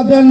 याद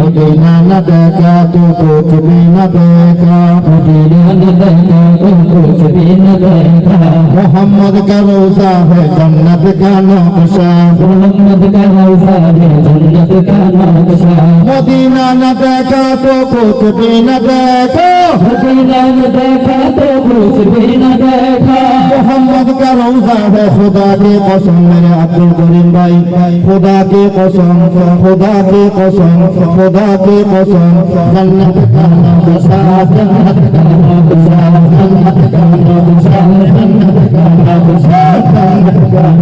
أدينا لبيك تبوت بنا بيك أدينا لبيك تبوت بنا بيك محمد کا روزہ ہے جنت کا نقشہ محمد کا روزہ ہے جنت کا نقشہ مدینہ نہ دیکھا تو کچھ بھی نہ دیکھا হুজুরান দেখা তো বুঝবে না দেখা মোহাম্মদ কা রওজা হে খোদা কে কসম মেরে আব্দুল করিম ভাই খোদা কে কসম খোদা কে কসম খোদা কে কসম জান্নাত কা রওজা জান্নাত কা রওজা জান্নাত কা রওজা জান্নাত কা রওজা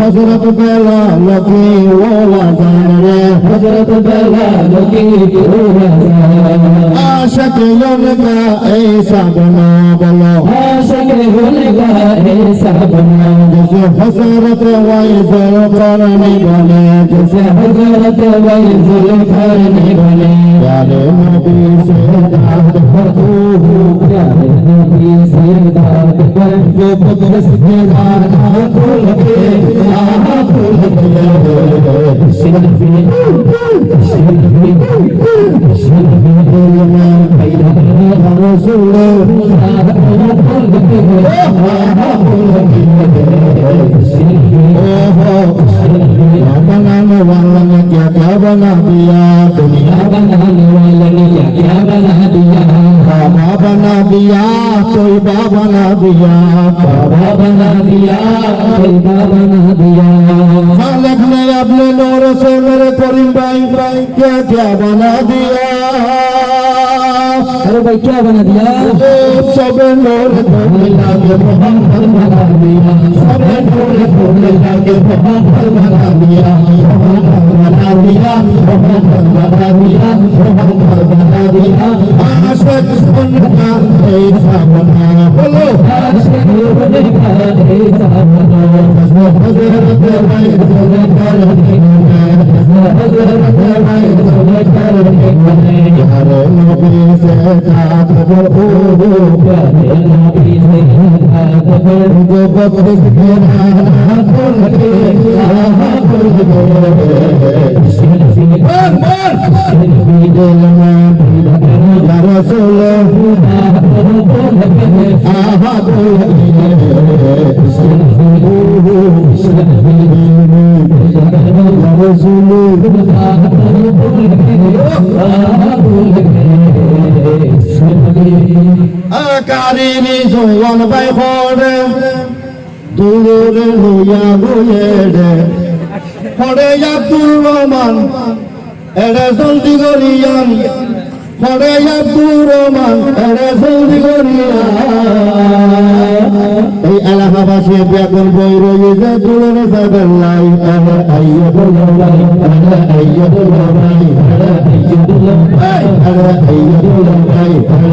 हज़रत बेला लगी वाला जाने। हज़रत बेला लगी आशक का ऐसा बना बोलो आशक का ऐसा बना जैसे हज़रत वाइजुल करनी बने जैसे हज़रत वाइजुल करनी बने प्यारे नबी से दाद भरपूर प्यारे नबी से दाद कर जो कुदरत के दाना खोल के Ya Rabbana ya Rabbana ya बाबा बना दिया कोई बाबा ना दिया बाबा बना दिया कोई बाबा ना दिया खालक ने अपने नौ से मेरे करीम भाई भाई क्या क्या? बना दिया अरे भाई क्या बना दिया सब नूर ढूंढ लागे मोहम्मद बना दिया सब नूर ढूंढ लागे मोहम्मद बना दिया मोहम्मद बना दिया मोहम्मद बना दिया मोहम्मद बना दिया आशिक उनका ऐसा बना बोलो आशिक होने का ऐसा बना हज़रत भाई सुने कर हज़रत भाई सुने कर यार नबी से का खबर हो प्यारे नबी से हाथ पर जो बख्श के नाना खोल के आहा खोल के शिरफी बोल बोल शिरफी दिल में पैदा कर या रसूल खुदा को बोल के आहा खोल के शिरफी शिरफी কারিনি জোয়ান বাই হরে দূরে হইয়া বয়ে রে হরে আব্দুর রহমান এরে জলদি করিয়ান হরে আব্দুর রহমান এরে জলদি ለሀባሽ ቢያቆን ቦይሮ ይዘቱን ሰበላይ አነ አየዱለላይ አነ አየዱለላይ አነ አየዱለላይ አነ አየዱለላይ አነ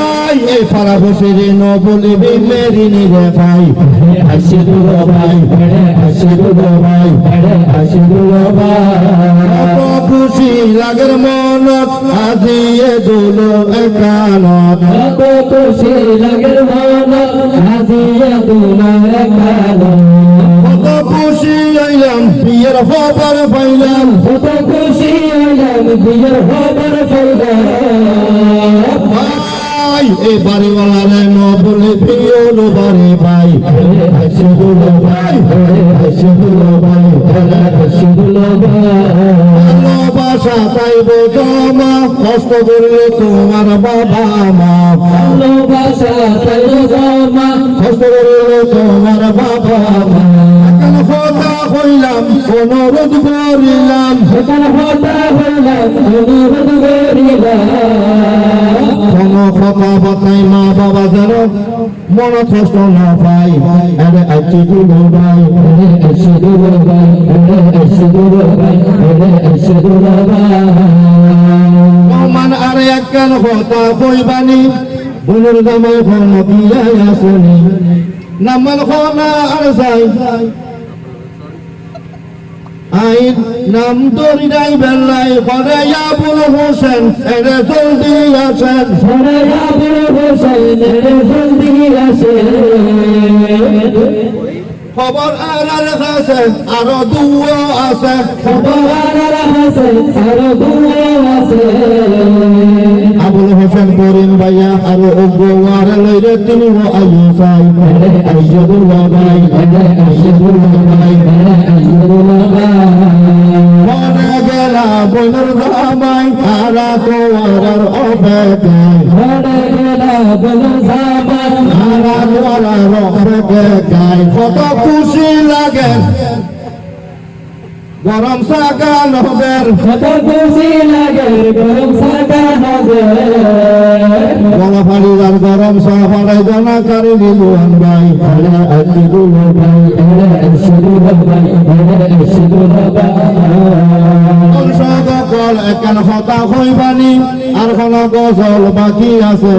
ফারা খুশি রে ন বলিবি মেরি নিরে ভাই। হাসি দুলো ভাই হাসি দুলো ভাই হাসি দুলো ভাই। খুশি লাগের মন আজিয়ে দুলো একানত কত খুশি লাগে মন হাজিয়া তোমার কালো কত খুশি হইলাম বিয়ের খবর পাইলাম। কত খুশি হইলাম বিয়ের খবর পাইলাম। ভাই এই বাড়িওয়ালারে ন বলে পিওর বাড়ি ভাই হাসি দুলো ভাই হাসি দুলো ভাই হাসি দুলো ভালোবাসা চাইব জমা কষ্ট করলে তোমার বাবা মা। ভালোবাসা তাই জমা কষ্ট করলে তোমার বাবা মা। কথা হইলাম অনুরোধ করিলাম। হতা হইলাম অনুরোধ করিলাম। কোন কথা মা বাবা যেন মন কষ্ট না পাই আরে আছি দুলো ভাই মান আর একখান কথা কইবানি বুনুর জামাই খন বিয়াই আসনি। নামান খনা আর যাই। আইন নাম তোরি নাই বেলাই করে আবুল হোসেন এরে জলদি আসেন। খবর আর আর আছে। আরও দুও আছে। আবুল হোসেন করিম ভাইয়া আর ওগুয়ার লইরে তিনি আয়ু চাই আইজুল্লাহ ভাই আইজুল্লাহ ভাই মনে গেলা বইনের জামাই আরা তোয়ার অপেক্ষায়। আরা তোয়ার অপেক্ষায় কত খুশি লাগে। গরম সাগান হবের কত খুশি লাগে গরম সাকা হবে গলা গরম জনা কারি দিলুয়ান ভাই আছি দুলো ভাই সকল একেন হতা হইবানি আর কোন গজল বাকি আছে